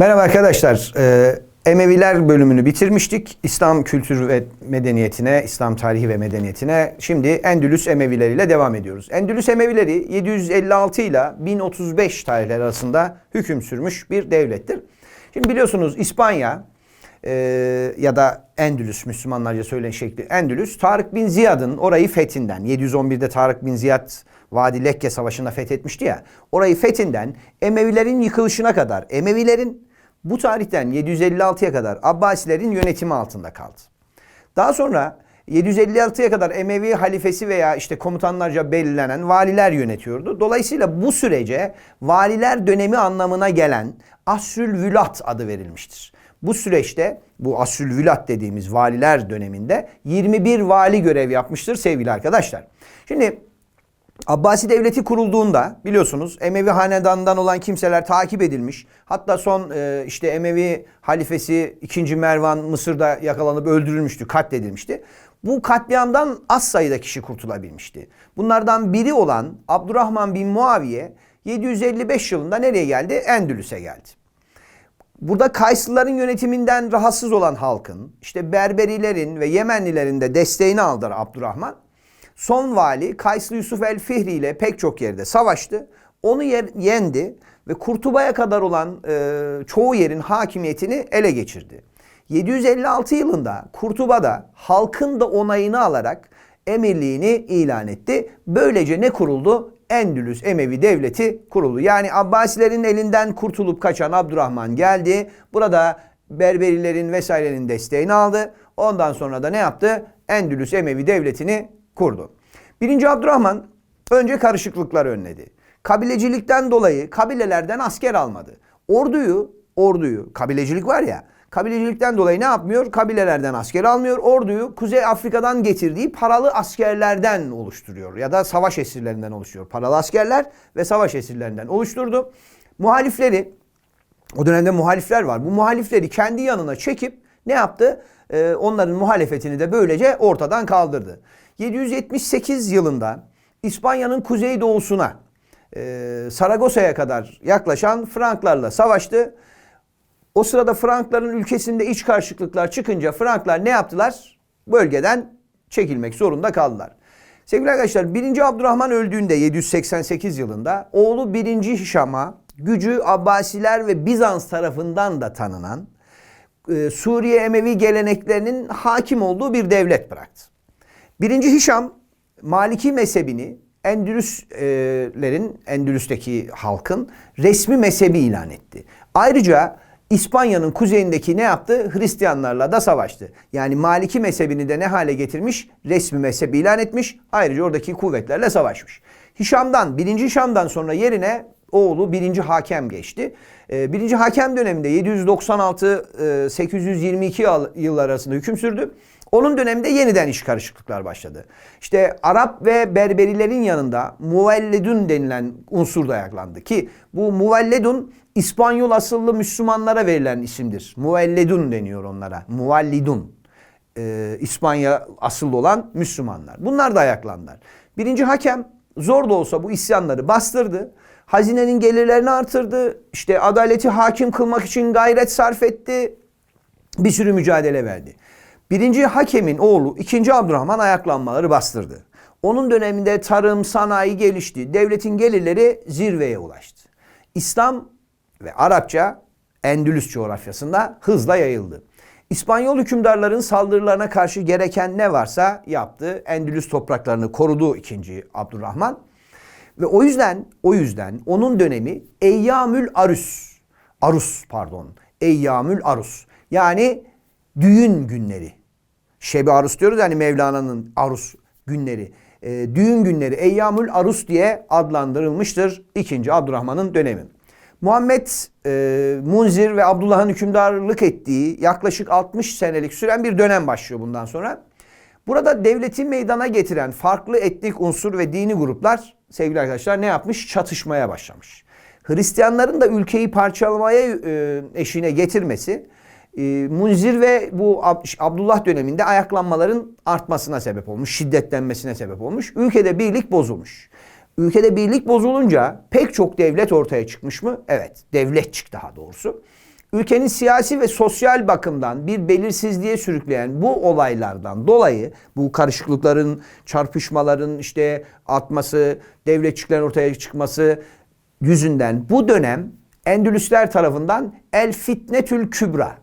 Merhaba arkadaşlar. Ee, Emeviler bölümünü bitirmiştik. İslam kültürü ve medeniyetine, İslam tarihi ve medeniyetine şimdi Endülüs Emevileriyle devam ediyoruz. Endülüs Emevileri 756 ile 1035 tarihleri arasında hüküm sürmüş bir devlettir. Şimdi biliyorsunuz İspanya e, ya da Endülüs Müslümanlarca söylenen şekli Endülüs Tarık bin Ziyad'ın orayı fethinden 711'de Tarık bin Ziyad Vadi Lekke Savaşı'nda fethetmişti ya. Orayı fethinden Emevilerin yıkılışına kadar Emevilerin bu tarihten 756'ya kadar Abbasilerin yönetimi altında kaldı. Daha sonra 756'ya kadar Emevi halifesi veya işte komutanlarca belirlenen valiler yönetiyordu. Dolayısıyla bu sürece valiler dönemi anlamına gelen Asrülvülat adı verilmiştir. Bu süreçte bu Asrülvülat dediğimiz valiler döneminde 21 vali görev yapmıştır sevgili arkadaşlar. Şimdi Abbasi Devleti kurulduğunda biliyorsunuz Emevi hanedanından olan kimseler takip edilmiş. Hatta son e, işte Emevi halifesi 2. Mervan Mısır'da yakalanıp öldürülmüştü, katledilmişti. Bu katliamdan az sayıda kişi kurtulabilmişti. Bunlardan biri olan Abdurrahman bin Muaviye 755 yılında nereye geldi? Endülüs'e geldi. Burada Kayslıların yönetiminden rahatsız olan halkın, işte Berberilerin ve Yemenlilerin de desteğini aldı Abdurrahman. Son vali Kayslı Yusuf el Fihri ile pek çok yerde savaştı. Onu yer, yendi ve Kurtuba'ya kadar olan e, çoğu yerin hakimiyetini ele geçirdi. 756 yılında Kurtuba'da halkın da onayını alarak emirliğini ilan etti. Böylece ne kuruldu? Endülüs Emevi Devleti kuruldu. Yani Abbasilerin elinden kurtulup kaçan Abdurrahman geldi. Burada Berberilerin vesairenin desteğini aldı. Ondan sonra da ne yaptı? Endülüs Emevi Devleti'ni kurdu. Birinci Abdurrahman önce karışıklıklar önledi. Kabilecilikten dolayı kabilelerden asker almadı. Orduyu, orduyu, kabilecilik var ya, kabilecilikten dolayı ne yapmıyor? Kabilelerden asker almıyor. Orduyu Kuzey Afrika'dan getirdiği paralı askerlerden oluşturuyor. Ya da savaş esirlerinden oluşturuyor. Paralı askerler ve savaş esirlerinden oluşturdu. Muhalifleri, o dönemde muhalifler var. Bu muhalifleri kendi yanına çekip ne yaptı? Ee, onların muhalefetini de böylece ortadan kaldırdı. 778 yılında İspanya'nın kuzeydoğusuna e, Saragosa'ya kadar yaklaşan Franklarla savaştı. O sırada Frankların ülkesinde iç karışıklıklar çıkınca Franklar ne yaptılar? Bölgeden çekilmek zorunda kaldılar. Sevgili arkadaşlar 1. Abdurrahman öldüğünde 788 yılında oğlu 1. Hişam'a gücü Abbasiler ve Bizans tarafından da tanınan e, Suriye Emevi geleneklerinin hakim olduğu bir devlet bıraktı. Birinci Hişam Maliki mezhebini Endülüslerin, Endülüs'teki halkın resmi mezhebi ilan etti. Ayrıca İspanya'nın kuzeyindeki ne yaptı? Hristiyanlarla da savaştı. Yani Maliki mezhebini de ne hale getirmiş? Resmi mezhebi ilan etmiş. Ayrıca oradaki kuvvetlerle savaşmış. Hişam'dan, birinci Hişam'dan sonra yerine oğlu birinci hakem geçti. Ee, birinci hakem döneminde 796-822 yıllar arasında hüküm sürdü. Onun döneminde yeniden iş karışıklıklar başladı. İşte Arap ve Berberilerin yanında muvelledun denilen unsur da ayaklandı. Ki bu muvelledun İspanyol asıllı Müslümanlara verilen isimdir. Muvelledun deniyor onlara. Muvallidun. Ee, İspanya asıllı olan Müslümanlar. Bunlar da ayaklandılar. Birinci hakem zor da olsa bu isyanları bastırdı. Hazinenin gelirlerini artırdı. İşte adaleti hakim kılmak için gayret sarf etti. Bir sürü mücadele verdi. Birinci hakemin oğlu ikinci Abdurrahman ayaklanmaları bastırdı. Onun döneminde tarım, sanayi gelişti. Devletin gelirleri zirveye ulaştı. İslam ve Arapça Endülüs coğrafyasında hızla yayıldı. İspanyol hükümdarların saldırılarına karşı gereken ne varsa yaptı. Endülüs topraklarını korudu ikinci Abdurrahman. Ve o yüzden o yüzden onun dönemi Eyyamül Arus. Arus pardon. Eyyamül Arus. Yani düğün günleri. Şebi Arus diyoruz yani Mevlana'nın Arus günleri. E, düğün günleri Eyyamül Arus diye adlandırılmıştır 2. Abdurrahman'ın dönemi. Muhammed e, Munzir ve Abdullah'ın hükümdarlık ettiği yaklaşık 60 senelik süren bir dönem başlıyor bundan sonra. Burada devleti meydana getiren farklı etnik unsur ve dini gruplar sevgili arkadaşlar ne yapmış? Çatışmaya başlamış. Hristiyanların da ülkeyi parçalamaya e, eşine getirmesi e, Munzir ve bu Ab Abdullah döneminde ayaklanmaların artmasına sebep olmuş, şiddetlenmesine sebep olmuş. Ülkede birlik bozulmuş. Ülkede birlik bozulunca pek çok devlet ortaya çıkmış mı? Evet, devlet çıktı daha doğrusu. ülkenin siyasi ve sosyal bakımdan bir belirsizliğe sürükleyen bu olaylardan dolayı bu karışıklıkların, çarpışmaların işte atması, devletçiklerin ortaya çıkması yüzünden bu dönem Endülüsler tarafından El Fitnetül Kübra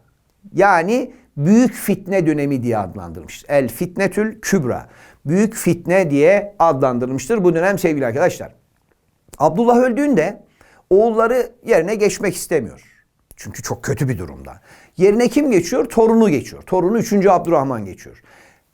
yani büyük fitne dönemi diye adlandırılmıştır. El Fitnetül Kübra. Büyük fitne diye adlandırılmıştır bu dönem sevgili arkadaşlar. Abdullah öldüğünde oğulları yerine geçmek istemiyor. Çünkü çok kötü bir durumda. Yerine kim geçiyor? Torunu geçiyor. Torunu 3. Abdurrahman geçiyor.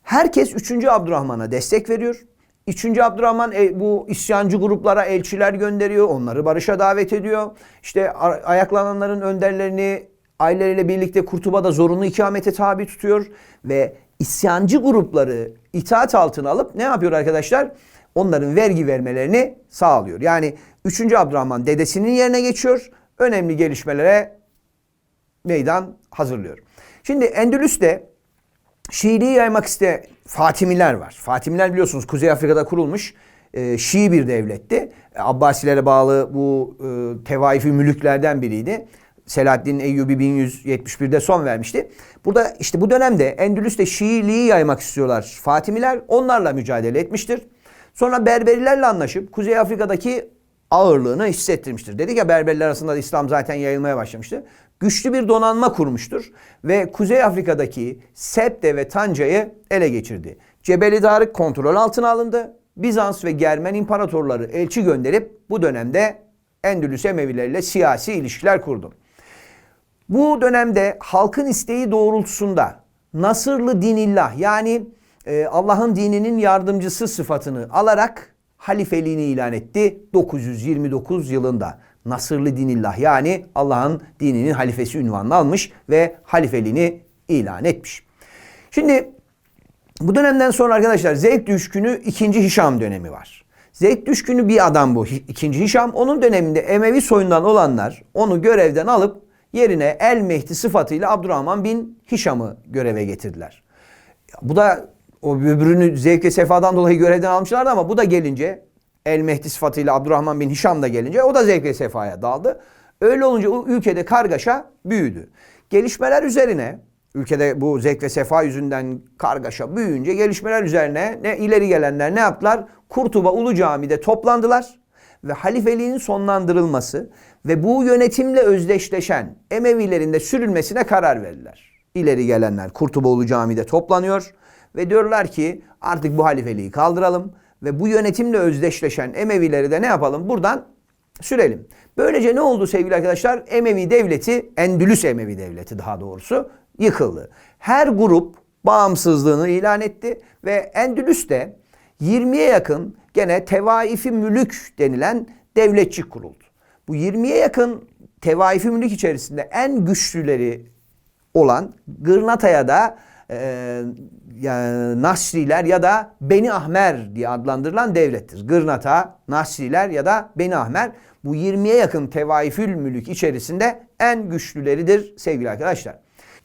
Herkes 3. Abdurrahman'a destek veriyor. 3. Abdurrahman e, bu isyancı gruplara elçiler gönderiyor. Onları barışa davet ediyor. İşte ayaklananların önderlerini aileleriyle birlikte Kurtuba'da zorunlu ikamete tabi tutuyor. Ve isyancı grupları itaat altına alıp ne yapıyor arkadaşlar? Onların vergi vermelerini sağlıyor. Yani 3. Abdurrahman dedesinin yerine geçiyor. Önemli gelişmelere meydan hazırlıyor. Şimdi Endülüs'te Şiiliği yaymak iste Fatimiler var. Fatimiler biliyorsunuz Kuzey Afrika'da kurulmuş e, Şii bir devletti. Abbasilere bağlı bu e, tevaifi mülüklerden biriydi. Selahaddin Eyyubi 1171'de son vermişti. Burada işte bu dönemde Endülüs'te Şiiliği yaymak istiyorlar Fatimiler. Onlarla mücadele etmiştir. Sonra Berberilerle anlaşıp Kuzey Afrika'daki ağırlığını hissettirmiştir. Dedik ya Berberler arasında da İslam zaten yayılmaya başlamıştı. Güçlü bir donanma kurmuştur ve Kuzey Afrika'daki Septe ve Tanca'yı ele geçirdi. Cebeli Tarık kontrol altına alındı. Bizans ve Germen imparatorları elçi gönderip bu dönemde Endülüs Emevileriyle siyasi ilişkiler kurdu. Bu dönemde halkın isteği doğrultusunda Nasırlı dinillah yani e, Allah'ın dininin yardımcısı sıfatını alarak halifeliğini ilan etti 929 yılında. Nasırlı dinillah yani Allah'ın dininin halifesi ünvanını almış ve halifeliğini ilan etmiş. Şimdi bu dönemden sonra arkadaşlar zevk düşkünü 2. Hişam dönemi var. Zevk düşkünü bir adam bu 2. Hişam. Onun döneminde Emevi soyundan olanlar onu görevden alıp yerine El Mehdi sıfatıyla Abdurrahman bin Hişam'ı göreve getirdiler. Bu da o öbürünü zevk ve sefadan dolayı görevden almışlardı ama bu da gelince El Mehdi sıfatıyla Abdurrahman bin Hişam da gelince o da zevk ve sefaya daldı. Öyle olunca o ülkede kargaşa büyüdü. Gelişmeler üzerine ülkede bu zevk ve sefa yüzünden kargaşa büyüyünce gelişmeler üzerine ne ileri gelenler ne yaptılar? Kurtuba Ulu Cami'de toplandılar ve halifeliğin sonlandırılması ve bu yönetimle özdeşleşen Emevilerin de sürülmesine karar verdiler. İleri gelenler Kurtuboğlu Camii'de toplanıyor ve diyorlar ki artık bu halifeliği kaldıralım ve bu yönetimle özdeşleşen Emevileri de ne yapalım? Buradan sürelim. Böylece ne oldu sevgili arkadaşlar? Emevi devleti, Endülüs Emevi devleti daha doğrusu yıkıldı. Her grup bağımsızlığını ilan etti ve Endülüs'te 20'ye yakın gene tevaifi mülük denilen devletçik kuruldu. Bu 20'ye yakın tevaifi mülük içerisinde en güçlüleri olan Gırnata'ya da e, yani Nasriler ya da Beni Ahmer diye adlandırılan devlettir. Gırnata, Nasriler ya da Beni Ahmer bu 20'ye yakın tevaifül mülük içerisinde en güçlüleridir sevgili arkadaşlar.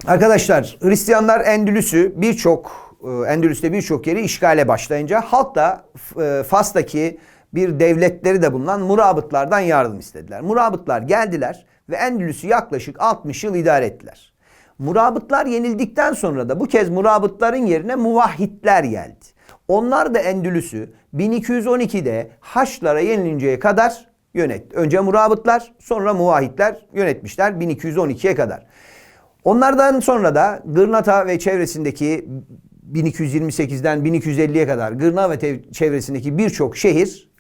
Arkadaşlar Hristiyanlar Endülüs'ü birçok Endülüs'te birçok yeri işgale başlayınca halk da e, Fas'taki bir devletleri de bulunan murabıtlardan yardım istediler. Murabıtlar geldiler ve Endülüs'ü yaklaşık 60 yıl idare ettiler. Murabıtlar yenildikten sonra da bu kez murabıtların yerine muvahhidler geldi. Onlar da Endülüs'ü 1212'de Haçlara yenilinceye kadar yönetti. Önce murabıtlar sonra muvahhidler yönetmişler 1212'ye kadar. Onlardan sonra da Gırnata ve çevresindeki 1228'den 1250'ye kadar Gırna ve çevresindeki birçok şehir,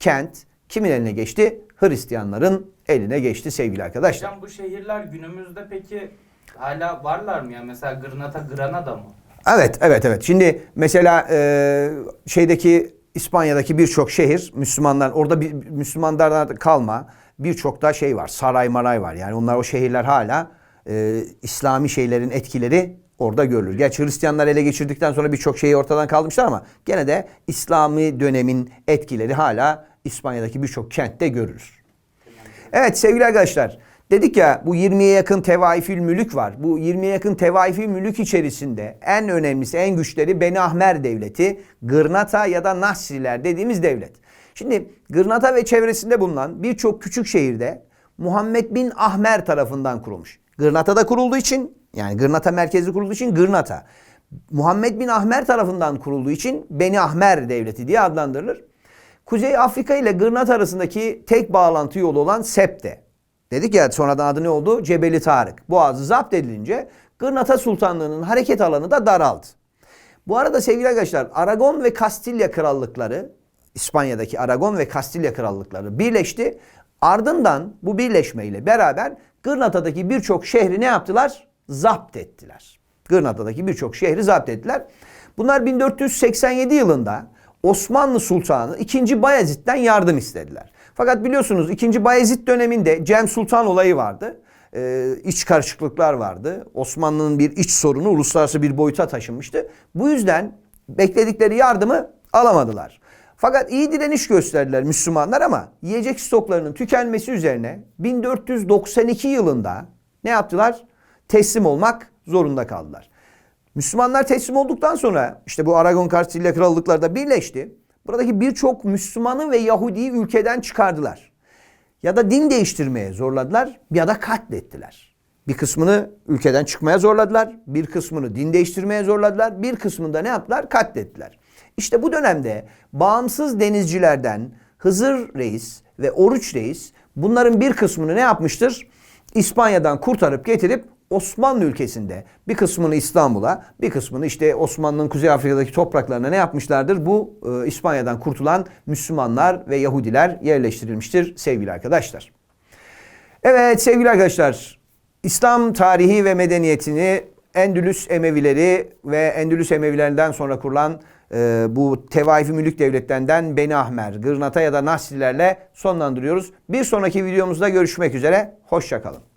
kent kimin eline geçti? Hristiyanların eline geçti sevgili arkadaşlar. Hocam bu şehirler günümüzde peki hala varlar mı ya? Mesela Granada, Granada mı? Evet, evet, evet. Şimdi mesela e, şeydeki İspanya'daki birçok şehir Müslümanlar orada bir Müslümanlardan kalma birçok da şey var. Saray maray var. Yani onlar o şehirler hala e, İslami şeylerin etkileri orada görülür. Gerçi Hristiyanlar ele geçirdikten sonra birçok şeyi ortadan kaldırmışlar ama gene de İslami dönemin etkileri hala İspanya'daki birçok kentte görülür. Evet sevgili arkadaşlar dedik ya bu 20'ye yakın tevaifül mülük var. Bu 20'ye yakın tevaifül mülük içerisinde en önemlisi en güçleri Beni Ahmer devleti, Gırnata ya da Nasriler dediğimiz devlet. Şimdi Gırnata ve çevresinde bulunan birçok küçük şehirde Muhammed bin Ahmer tarafından kurulmuş. Gırnata'da kurulduğu için yani Gırnata merkezli kurulduğu için Gırnata. Muhammed bin Ahmer tarafından kurulduğu için Beni Ahmer Devleti diye adlandırılır. Kuzey Afrika ile Gırnat arasındaki tek bağlantı yolu olan Septe. Dedik ya sonradan adı ne oldu? Cebeli Tarık. Boğazı zapt edilince Gırnata Sultanlığı'nın hareket alanı da daraldı. Bu arada sevgili arkadaşlar Aragon ve Kastilya krallıkları İspanya'daki Aragon ve Kastilya krallıkları birleşti. Ardından bu birleşmeyle beraber Gırnata'daki birçok şehri ne yaptılar? Zapt ettiler. Gırnata'daki birçok şehri zapt ettiler. Bunlar 1487 yılında Osmanlı Sultanı 2. Bayezid'den yardım istediler. Fakat biliyorsunuz 2. Bayezid döneminde Cem Sultan olayı vardı. Ee, iç karışıklıklar vardı. Osmanlı'nın bir iç sorunu uluslararası bir boyuta taşınmıştı. Bu yüzden bekledikleri yardımı alamadılar. Fakat iyi direniş gösterdiler Müslümanlar ama yiyecek stoklarının tükenmesi üzerine 1492 yılında ne yaptılar? Teslim olmak zorunda kaldılar. Müslümanlar teslim olduktan sonra işte bu Aragon Kastilya krallıkları da birleşti. Buradaki birçok Müslümanı ve Yahudi'yi ülkeden çıkardılar. Ya da din değiştirmeye zorladılar ya da katlettiler. Bir kısmını ülkeden çıkmaya zorladılar, bir kısmını din değiştirmeye zorladılar, bir kısmını da ne yaptılar? Katlettiler. İşte bu dönemde bağımsız denizcilerden Hızır Reis ve Oruç Reis bunların bir kısmını ne yapmıştır? İspanya'dan kurtarıp getirip Osmanlı ülkesinde bir kısmını İstanbul'a, bir kısmını işte Osmanlı'nın Kuzey Afrika'daki topraklarına ne yapmışlardır? Bu e, İspanya'dan kurtulan Müslümanlar ve Yahudiler yerleştirilmiştir sevgili arkadaşlar. Evet sevgili arkadaşlar, İslam tarihi ve medeniyetini Endülüs Emevileri ve Endülüs Emevilerinden sonra kurulan e, bu Tevaifi Mülük Devletlerinden Beni Ahmer, Gırnata ya da Nasrilerle sonlandırıyoruz. Bir sonraki videomuzda görüşmek üzere, hoşçakalın.